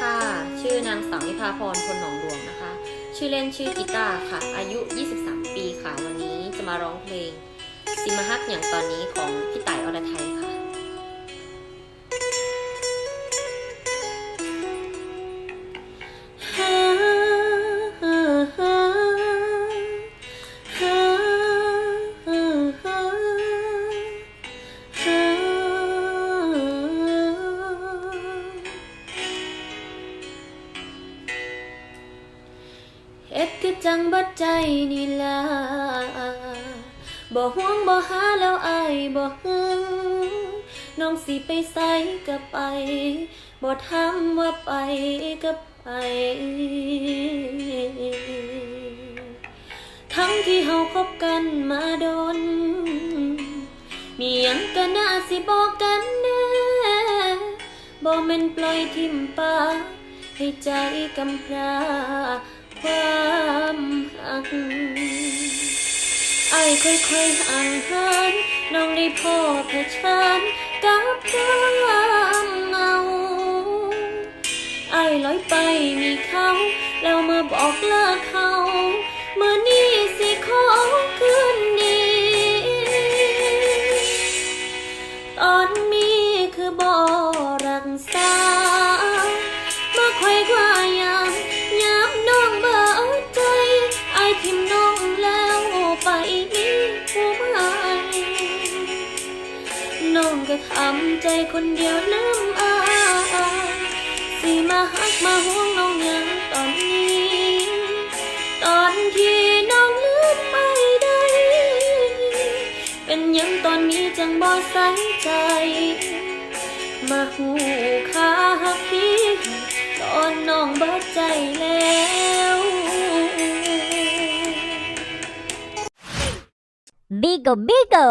ค่ะ ชื่อนางสาวนิพาพรพลหนองหลวงนะคะ ชื่อเล่นชื่อกีตาร์ค่ะ อายุ 23 ปีค่ะ วันนี้จะมาร้องเพลงซิมาฮักอย่างตอนนี้ของพี่ต่ายอรไทยค่ะ เฮ็ดคือจังบัดใจนี่ล่ะบ่ห่วงบ่หาแล้วอายบ่หึงน้องสิไปไสก็ไปบ่ถามว่าไปก็ไป ทั้งที่เฮาคบกันมาโดน มีหยังก็น่าสิบอกกันแน่บ่แม่นปล่อยทิ่มปาให้ใจกำพร้าความ กไอ้ค่อยๆห่างหานน้องได้พ่อเผชิญกับความเงาไอ้ลอยไปมีเขา แล้วมาบอกเลิกเขา น้องก็ทำใจคนเดียวลืมอายสิมาหักมาห่วงน้องยังตอนนี้ ตอนที่น้องลืมไม่ได้ เป็นยังตอนนี้จังบ่ใส่ใจ มาหูคาหักพี่ตอนน้องเบิดใจแล้ว Bigo Bigo